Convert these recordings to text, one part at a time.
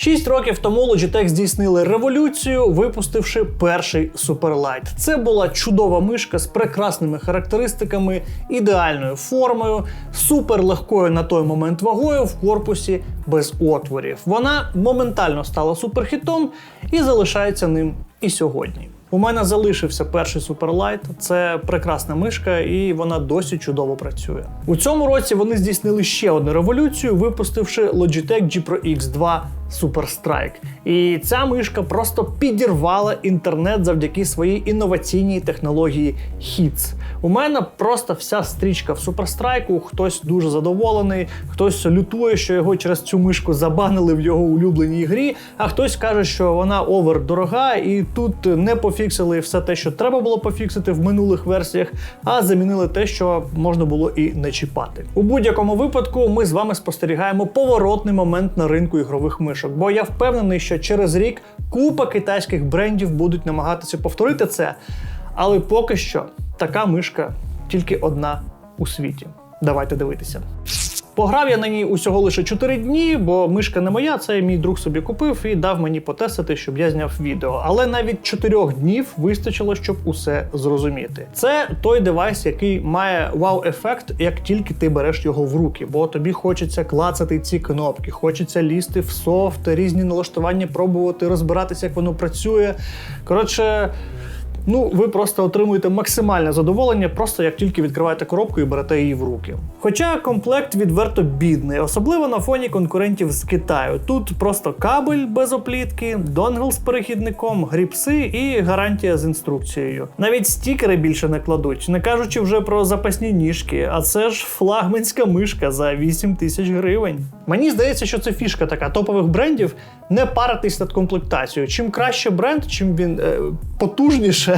Шість років тому Logitech здійснили революцію, випустивши перший Superlight. Це була чудова мишка з прекрасними характеристиками, ідеальною формою, суперлегкою на той момент вагою в корпусі без отворів. Вона моментально стала суперхітом і залишається ним і сьогодні. У мене залишився перший Superlight. Це прекрасна мишка, і вона досі чудово працює. У цьому році вони здійснили ще одну революцію, випустивши Logitech G Pro X2 Super Strike. І ця мишка просто підірвала інтернет завдяки своїй інноваційній технології HITS. У мене просто вся стрічка в Суперстрайку. Хтось дуже задоволений, хтось лютує, що його через цю мишку забанили в його улюбленій грі, а хтось каже, що вона овер дорога, і тут не пофіксили все те, що треба було пофіксити в минулих версіях, а замінили те, що можна було і не чіпати. У будь-якому випадку ми з вами спостерігаємо поворотний момент на ринку ігрових мишок, бо я впевнений, що через рік купа китайських брендів будуть намагатися повторити це. Але поки що така мишка тільки одна у світі. Давайте дивитися. Пограв я на ній усього лише 4 дні, бо мишка не моя, це мій друг собі купив і дав мені потестити, щоб я зняв відео. Але навіть 4 днів вистачило, щоб усе зрозуміти. Це той девайс, який має вау-ефект, як тільки ти береш його в руки, бо тобі хочеться клацати ці кнопки, хочеться лізти в софт, різні налаштування, пробувати розбиратися, як воно працює. Коротше. Ну, ви просто отримуєте максимальне задоволення, просто як тільки відкриваєте коробку і берете її в руки. Хоча комплект відверто бідний, особливо на фоні конкурентів з Китаю. Тут просто кабель без оплітки, донгл з перехідником, гріпси і гарантія з інструкцією. Навіть стікери більше не кладуть, не кажучи вже про запасні ніжки, а це ж флагманська мишка за 8 тисяч гривень. Мені здається, що це фішка така топових брендів не паритись над комплектацією. Чим краще бренд, чим він е, потужніше,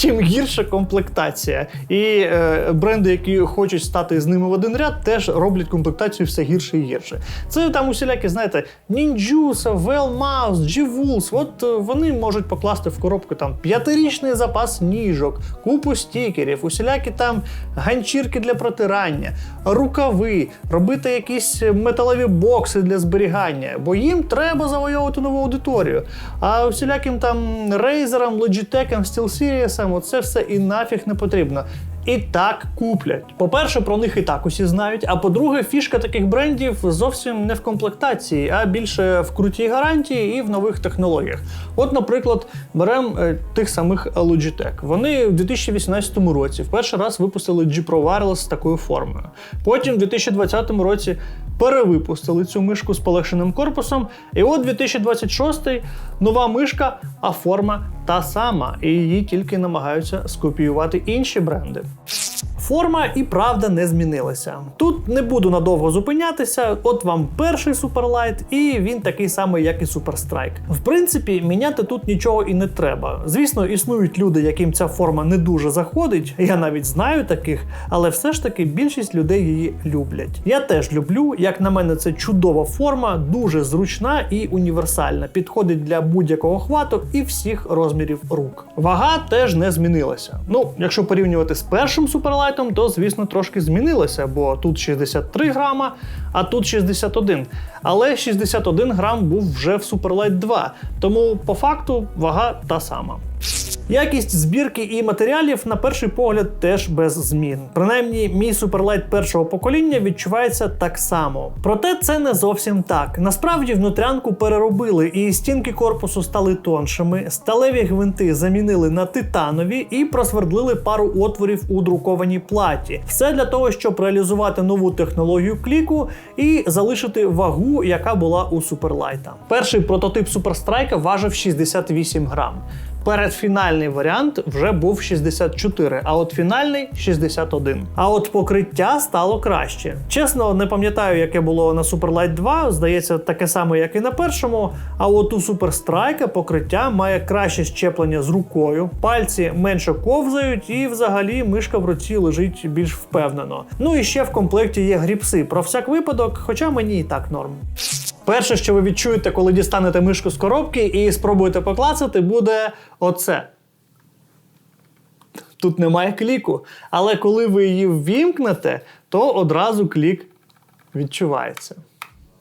тим гірша комплектація. І е, бренди, які хочуть стати з ними в один ряд, теж роблять комплектацію все гірше і гірше. Це там усілякі, знаєте, Ninjusa, Wellmouse, G-Wools, От е, вони можуть покласти в коробку там п'ятирічний запас ніжок, купу стікерів, усілякі там ганчірки для протирання, рукави, робити якісь металеві бокси для зберігання, бо їм треба завойовувати нову аудиторію. А усіляким там Razer, Logitech, SteelSeries, оце все і нафіг не потрібно. І так куплять. По-перше, про них і так усі знають. А по-друге, фішка таких брендів зовсім не в комплектації, а більше в крутій гарантії і в нових технологіях. От, наприклад, беремо е, тих самих Logitech. Вони в 2018 році в перший раз випустили G Pro Wireless з такою формою. Потім в 2020 році перевипустили цю мишку з полегшеним корпусом. І от 2026 нова мишка, а форма та сама, і її тільки намагаються скопіювати інші бренди. Форма і правда не змінилася. Тут не буду надовго зупинятися. От вам перший Superlight, і він такий самий, як і Superstrike. В принципі, міняти тут нічого і не треба. Звісно, існують люди, яким ця форма не дуже заходить. Я навіть знаю таких, але все ж таки більшість людей її люблять. Я теж люблю, як на мене, це чудова форма, дуже зручна і універсальна. Підходить для будь-якого хвату і всіх розмірів рук. Вага теж не змінилася. Ну, якщо порівнювати з першим Superlight, то, звісно, трошки змінилося, бо тут 63 грама, а тут 61. Але 61 грам був вже в Superlight 2, тому по факту вага та сама. Якість збірки і матеріалів на перший погляд теж без змін. Принаймні, мій Superlight першого покоління відчувається так само. Проте це не зовсім так. Насправді внутрянку переробили, і стінки корпусу стали тоншими, сталеві гвинти замінили на титанові і просвердлили пару отворів у друкованій платі. Все для того, щоб реалізувати нову технологію кліку і залишити вагу, яка була у Суперлайта. Перший прототип Суперстрайка важив 68 грам. Передфінальний варіант вже був 64, а от фінальний 61. А от покриття стало краще. Чесно, не пам'ятаю, яке було на Superlight 2, здається, таке саме, як і на першому. А от у Superstrike покриття має краще щеплення з рукою, пальці менше ковзають, і взагалі мишка в руці лежить більш впевнено. Ну і ще в комплекті є гріпси про всяк випадок, хоча мені і так норм. Перше, що ви відчуєте, коли дістанете мишку з коробки і спробуєте поклацати, буде оце. Тут немає кліку. Але коли ви її ввімкнете, то одразу клік відчувається.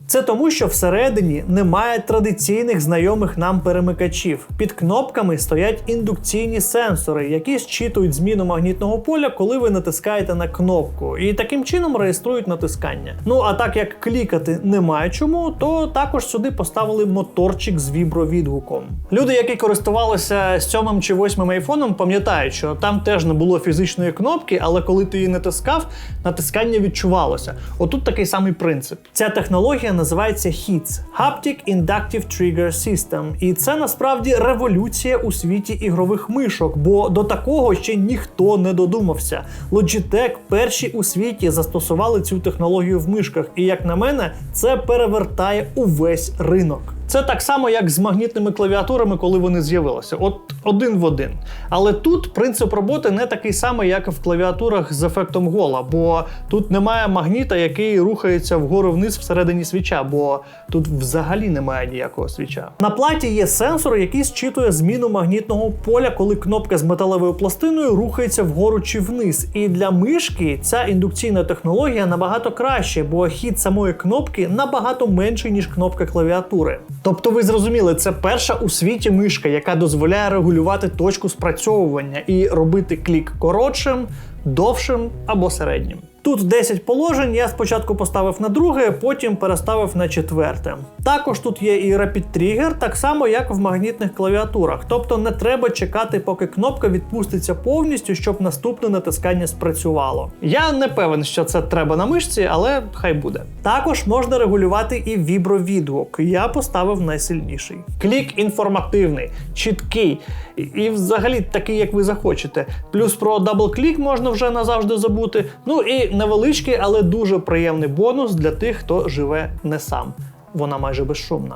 Це тому, що всередині немає традиційних знайомих нам перемикачів. Під кнопками стоять індукційні сенсори, які зчитують зміну магнітного поля, коли ви натискаєте на кнопку, і таким чином реєструють натискання. Ну а так як клікати немає чому, то також сюди поставили моторчик з вібровідгуком. Люди, які користувалися сьомим чи восьмим айфоном, пам'ятають, що там теж не було фізичної кнопки, але коли ти її натискав, натискання відчувалося. Отут такий самий принцип. Ця технологія називається HITS – Haptic Inductive Trigger System. І це насправді революція у світі ігрових мишок, бо до такого ще ніхто не додумався. Logitech перші у світі застосували цю технологію в мишках, і як на мене, це перевертає увесь ринок. Це так само, як з магнітними клавіатурами, коли вони з'явилися. От один в один. Але тут принцип роботи не такий самий, як в клавіатурах з ефектом гола, бо тут немає магніта, який рухається вгору вниз всередині свіча, бо тут взагалі немає ніякого свіча. На платі є сенсор, який зчитує зміну магнітного поля, коли кнопка з металевою пластиною рухається вгору чи вниз. І для мишки ця індукційна технологія набагато краще, бо хід самої кнопки набагато менший, ніж кнопка клавіатури. Тобто, ви зрозуміли, це перша у світі мишка, яка дозволяє регулювати точку спрацьовування і робити клік коротшим, довшим або середнім. Тут 10 положень, я спочатку поставив на друге, потім переставив на четверте. Також тут є і Rapid Trigger, так само як в магнітних клавіатурах. Тобто не треба чекати, поки кнопка відпуститься повністю, щоб наступне натискання спрацювало. Я не певен, що це треба на мишці, але хай буде. Також можна регулювати і вібровідгук. Я поставив найсильніший. Клік інформативний, чіткий і, взагалі такий, як ви захочете. Плюс про дабл-клік можна вже назавжди забути. Ну і невеличкий, але дуже приємний бонус для тих, хто живе не сам. Вона майже безшумна.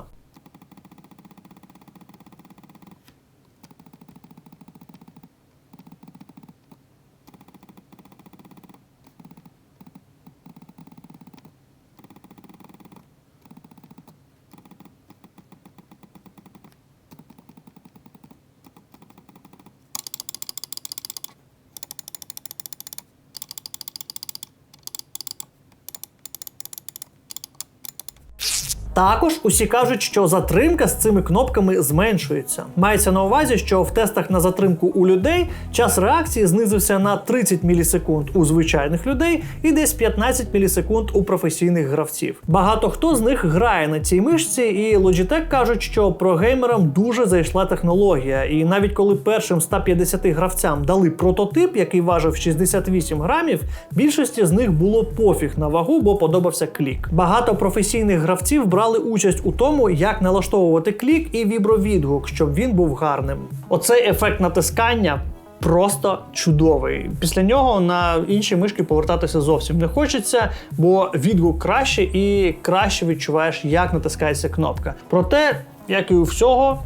Також усі кажуть, що затримка з цими кнопками зменшується. Мається на увазі, що в тестах на затримку у людей час реакції знизився на 30 мілісекунд у звичайних людей і десь 15 мілісекунд у професійних гравців. Багато хто з них грає на цій мишці, і Logitech кажуть, що про геймерам дуже зайшла технологія. І навіть коли першим 150 гравцям дали прототип, який важив 68 грамів, більшості з них було пофіг на вагу, бо подобався клік. Багато професійних гравців брали участь у тому, як налаштовувати клік і вібровідгук, щоб він був гарним. Оцей ефект натискання. Просто чудовий. Після нього на інші мишки повертатися зовсім не хочеться, бо відгук краще і краще відчуваєш, як натискається кнопка. Проте, як і у всього,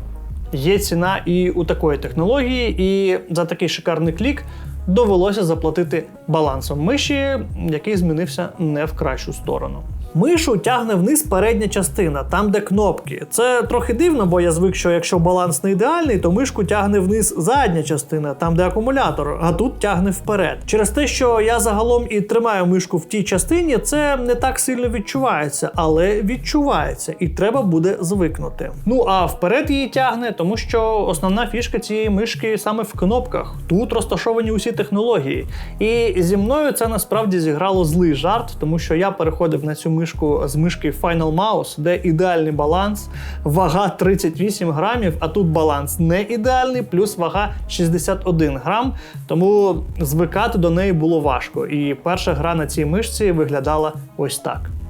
є ціна і у такої технології, і за такий шикарний клік довелося заплатити балансом миші, який змінився не в кращу сторону. Мишу тягне вниз передня частина, там де кнопки. Це трохи дивно, бо я звик, що якщо баланс не ідеальний, то мишку тягне вниз задня частина, там де акумулятор, а тут тягне вперед. Через те, що я загалом і тримаю мишку в тій частині, це не так сильно відчувається, але відчувається, і треба буде звикнути. Ну а вперед її тягне, тому що основна фішка цієї мишки саме в кнопках. Тут розташовані усі технології. І зі мною це насправді зіграло злий жарт, тому що я переходив на цю мишку мишку з мишки Final Mouse, де ідеальний баланс, вага 38 грамів, а тут баланс не ідеальний, плюс вага 61 грам. Тому звикати до неї було важко. І перша гра на цій мишці виглядала ось так.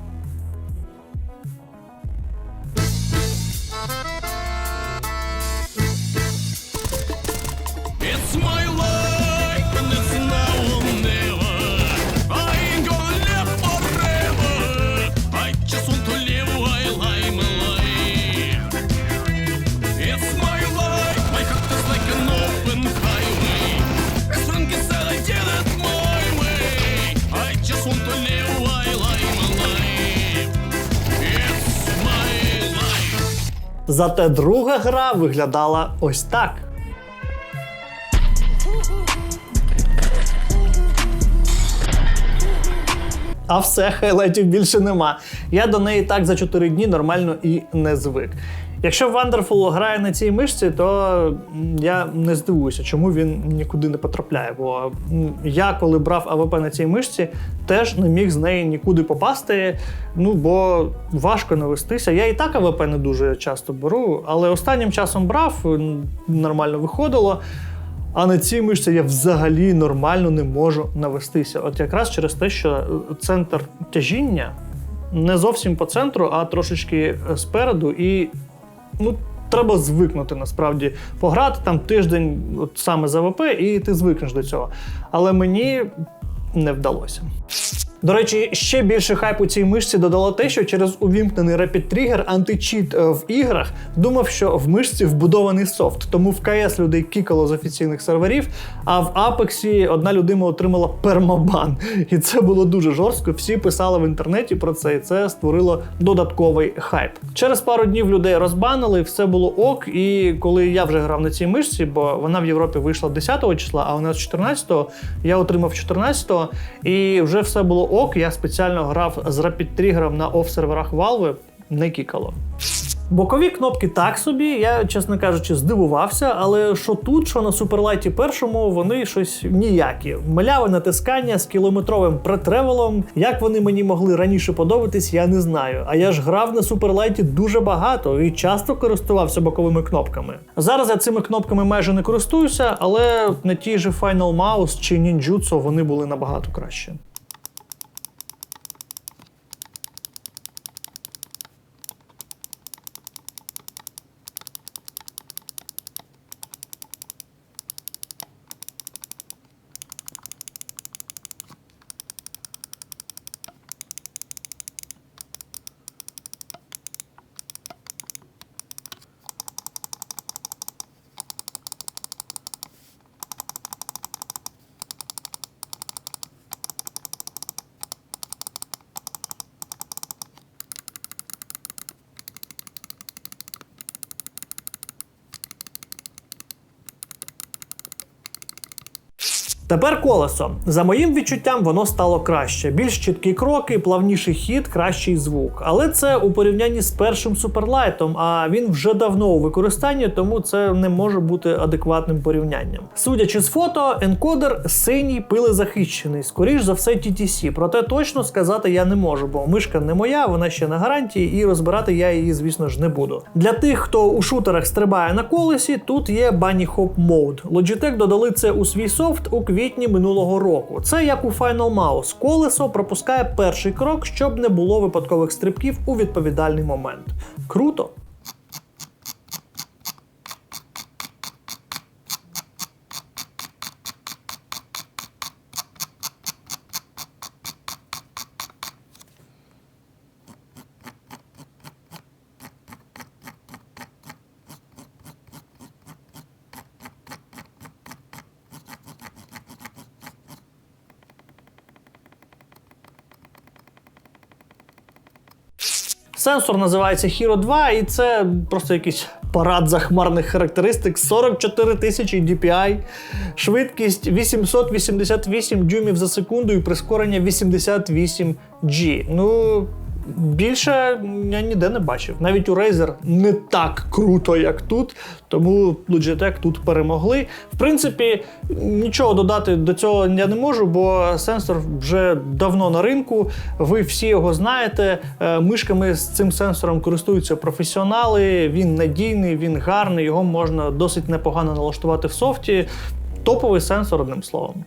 Зате друга гра виглядала ось так. А все, хайлайтів більше нема. Я до неї так за 4 дні нормально і не звик. Якщо Wonderful грає на цій мишці, то я не здивуюся, чому він нікуди не потрапляє. Бо я, коли брав АВП на цій мишці, теж не міг з неї нікуди попасти. Ну бо важко навестися. Я і так АВП не дуже часто беру, але останнім часом брав, нормально виходило. А на цій мишці я взагалі нормально не можу навестися. От якраз через те, що е, центр тяжіння не зовсім по центру, а трошечки е, спереду. І ну, треба звикнути насправді пограти там тиждень от саме за ВП, і ти звикнеш до цього. Але мені не вдалося. До речі, ще більше хайпу цій мишці додало те, що через увімкнений Rapid Trigger античіт е, в іграх думав, що в мишці вбудований софт. Тому в КС людей кікало з офіційних серверів, а в Апексі одна людина отримала пермабан. І це було дуже жорстко. Всі писали в інтернеті про це, і це створило додатковий хайп. Через пару днів людей розбанили, все було ок. І коли я вже грав на цій мишці, бо вона в Європі вийшла 10 числа, а у нас 14-го, я отримав 14-го, і вже все було ок. Я спеціально грав з Rapid Trigger на оф-серверах Valve, не кікало. Бокові кнопки так собі, я, чесно кажучи, здивувався, але що тут, що на суперлайті першому, вони щось ніякі. Мляве натискання з кілометровим претревелом. Як вони мені могли раніше подобатись, я не знаю. А я ж грав на суперлайті дуже багато і часто користувався боковими кнопками. Зараз я цими кнопками майже не користуюся, але на тій же Final Mouse чи Ninjutsu вони були набагато краще. Тепер колесо. За моїм відчуттям, воно стало краще. Більш чіткі кроки, плавніший хід, кращий звук. Але це у порівнянні з першим суперлайтом, а він вже давно у використанні, тому це не може бути адекватним порівнянням. Судячи з фото, енкодер синій пилезахищений, скоріш за все TTC. Проте точно сказати я не можу, бо мишка не моя, вона ще на гарантії, і розбирати я її, звісно ж, не буду. Для тих, хто у шутерах стрибає на колесі, тут є Bunny Hop Mode. Logitech додали це у свій софт у квітні минулого року. Це як у Final Mouse. Колесо пропускає перший крок, щоб не було випадкових стрибків у відповідальний момент. Круто! Сенсор називається Hero 2, і це просто якийсь парад захмарних характеристик. 44 тисячі DPI, швидкість 888 дюймів за секунду і прискорення 88G. Ну. Більше я ніде не бачив. Навіть у Razer не так круто, як тут. Тому Logitech тут перемогли. В принципі, нічого додати до цього я не можу, бо сенсор вже давно на ринку. Ви всі його знаєте. Е, Мишками з цим сенсором користуються професіонали. Він надійний, він гарний, його можна досить непогано налаштувати в софті. Топовий сенсор, одним словом.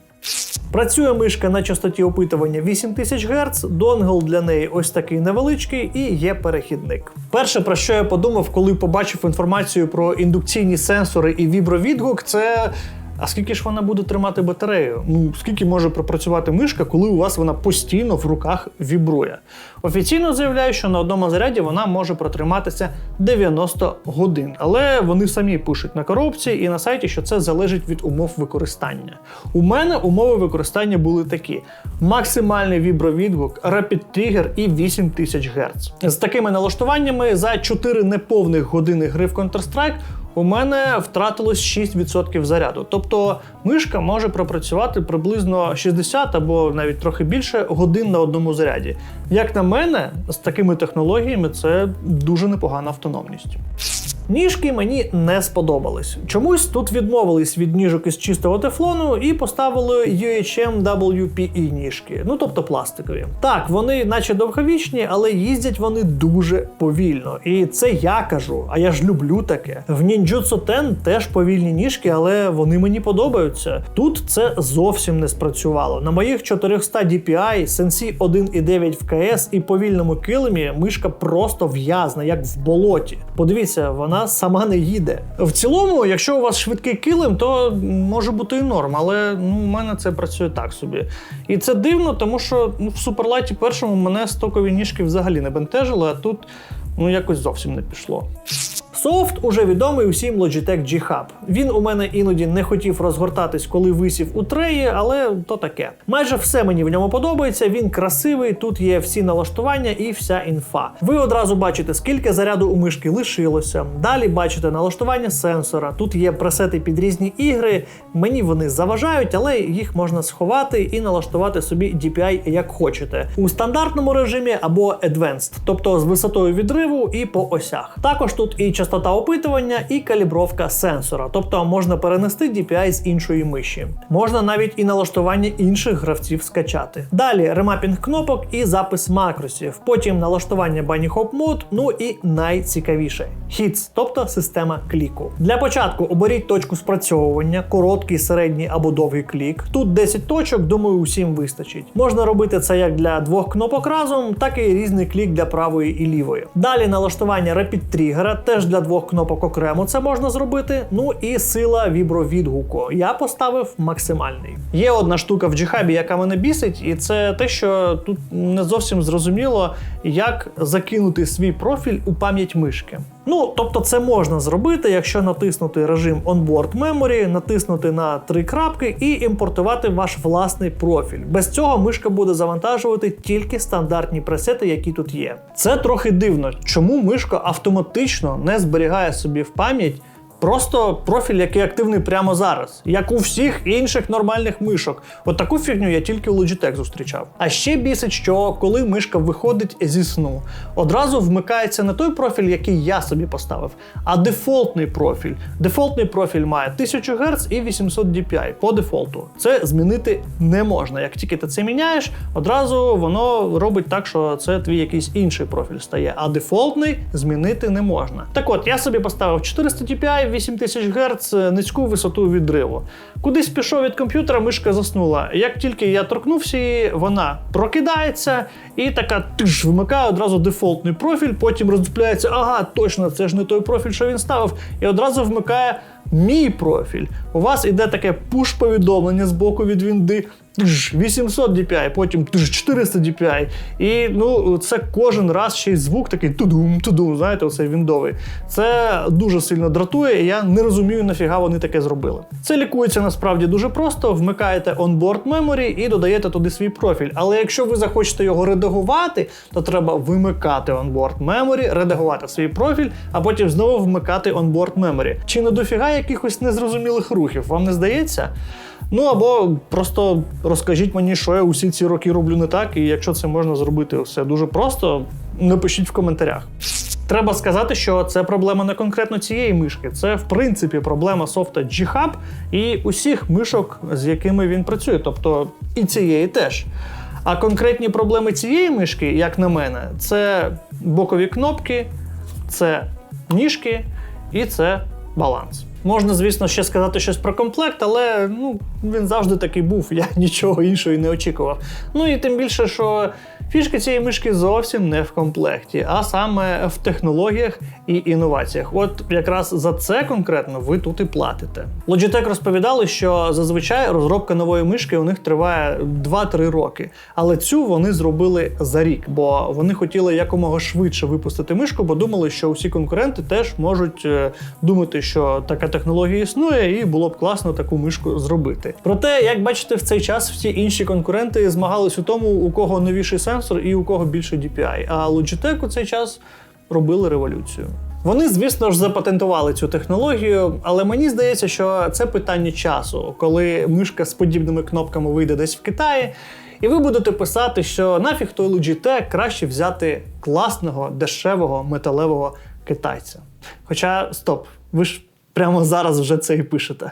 Працює мишка на частоті опитування 8000 Гц, донгл для неї ось такий невеличкий і є перехідник. Перше, про що я подумав, коли побачив інформацію про індукційні сенсори і вібровідгук, це. А скільки ж вона буде тримати батарею? Ну скільки може пропрацювати мишка, коли у вас вона постійно в руках вібрує? Офіційно заявляю, що на одному заряді вона може протриматися 90 годин, але вони самі пишуть на коробці і на сайті, що це залежить від умов використання. У мене умови використання були такі: максимальний вібровідгук, Rapid Trigger і 8000 Гц. З такими налаштуваннями за 4 неповних години гри в Counter-Strike у мене втратилось 6% заряду. Тобто мишка може пропрацювати приблизно 60 або навіть трохи більше годин на одному заряді. Як на мене, з такими технологіями це дуже непогана автономність. Ніжки мені не сподобались. Чомусь тут відмовились від ніжок із чистого тефлону і поставили UHM WPE ніжки, ну тобто пластикові. Так, вони наче довговічні, але їздять вони дуже повільно. І це я кажу, а я ж люблю таке. В Ninjutsu Ten теж повільні ніжки, але вони мені подобаються. Тут це зовсім не спрацювало. На моїх 400 DPI, Sensei 1.9 в КС і повільному килимі мишка просто в'язне, як в болоті. Подивіться, вона сама не їде. В цілому, якщо у вас швидкий килим, то може бути і норм, але ну, у мене це працює так собі. І це дивно, тому що ну, в суперлайті першому мене стокові ніжки взагалі не бентежили, а тут ну якось зовсім не пішло. Софт уже відомий усім Logitech G-Hub. Він у мене іноді не хотів розгортатись, коли висів у треї, але то таке. Майже все мені в ньому подобається. Він красивий, тут є всі налаштування і вся інфа. Ви одразу бачите, скільки заряду у мишки лишилося. Далі бачите налаштування сенсора. Тут є пресети під різні ігри. Мені вони заважають, але їх можна сховати і налаштувати собі DPI як хочете. У стандартному режимі або Advanced, тобто з висотою відриву і по осях. Також тут і частота опитування, і калібровка сенсора, тобто можна перенести DPI з іншої миші. Можна навіть і налаштування інших гравців скачати. Далі ремапінг кнопок і запис макросів, потім налаштування Bunny Hop Mode, ну і найцікавіше Hits, тобто система кліку. Для початку оберіть точку спрацьовування, короткий, середній або довгий клік. Тут 10 точок, думаю, усім вистачить. Можна робити це як для двох кнопок разом, так і різний клік для правої і лівої. Далі налаштування Rapid Trigger, теж для двох кнопок окремо це можна зробити. Ну і сила вібровідгуку. Я поставив максимальний. Є одна штука в джихабі, яка мене бісить, і це те, що тут не зовсім зрозуміло, як закинути свій профіль у пам'ять мишки. Ну, тобто, це можна зробити, якщо натиснути режим Onboard Memory, натиснути на три крапки і імпортувати ваш власний профіль. Без цього мишка буде завантажувати тільки стандартні пресети, які тут є. Це трохи дивно, чому мишка автоматично не зберігає собі в пам'ять. Просто профіль, який активний прямо зараз, як у всіх інших нормальних мишок. От таку фігню я тільки у Logitech зустрічав. А ще бісить, що коли мишка виходить зі сну, одразу вмикається не той профіль, який я собі поставив, а дефолтний профіль. Дефолтний профіль має 1000 Гц і 800 DPI по дефолту. Це змінити не можна. Як тільки ти це міняєш, одразу воно робить так, що це твій якийсь інший профіль стає, а дефолтний змінити не можна. Так от, я собі поставив 400 DPI, 8000 Гц, низьку висоту відриву. Кудись пішов від комп'ютера, мишка заснула. Як тільки я торкнувся її, вона прокидається і така тиш вимикає одразу дефолтний профіль, потім роздупляється, ага, точно, це ж не той профіль, що він ставив, і одразу вмикає мій профіль. У вас іде таке пуш-повідомлення з боку від Вінди. 800 DPI, потім 400 DPI. І ну, це кожен раз ще й звук такий тудум, тудум, знаєте, оцей віндовий. Це дуже сильно дратує, і я не розумію, нафіга вони таке зробили. Це лікується насправді дуже просто. Вмикаєте onboard memory і додаєте туди свій профіль. Але якщо ви захочете його редагувати, то треба вимикати onboard memory, редагувати свій профіль, а потім знову вмикати onboard memory. Чи не дофіга якихось незрозумілих рухів? Вам не здається? Ну або просто розкажіть мені, що я усі ці роки роблю не так, і якщо це можна зробити все дуже просто, напишіть в коментарях. Треба сказати, що це проблема не конкретно цієї мишки, це в принципі проблема софта G-Hub і усіх мишок, з якими він працює, тобто і цієї теж. А конкретні проблеми цієї мишки, як на мене, це бокові кнопки, це ніжки і це баланс. Можна, звісно, ще сказати щось про комплект, але ну, він завжди такий був, я нічого іншого і не очікував. Ну і тим більше, що фішки цієї мишки зовсім не в комплекті, а саме в технологіях і інноваціях. От якраз за це конкретно ви тут і платите. Logitech розповідали, що зазвичай розробка нової мишки у них триває 2-3 роки, але цю вони зробили за рік, бо вони хотіли якомога швидше випустити мишку, бо думали, що усі конкуренти теж можуть е, думати, що така технологія існує, і було б класно таку мишку зробити. Проте, як бачите, в цей час всі інші конкуренти змагались у тому, у кого новіший сенсор і у кого більше DPI. А Logitech у цей час робили революцію. Вони, звісно ж, запатентували цю технологію, але мені здається, що це питання часу, коли мишка з подібними кнопками вийде десь в Китаї, і ви будете писати, що нафіг той Logitech краще взяти класного, дешевого, металевого китайця. Хоча, стоп, ви ж прямо зараз вже це і пишете.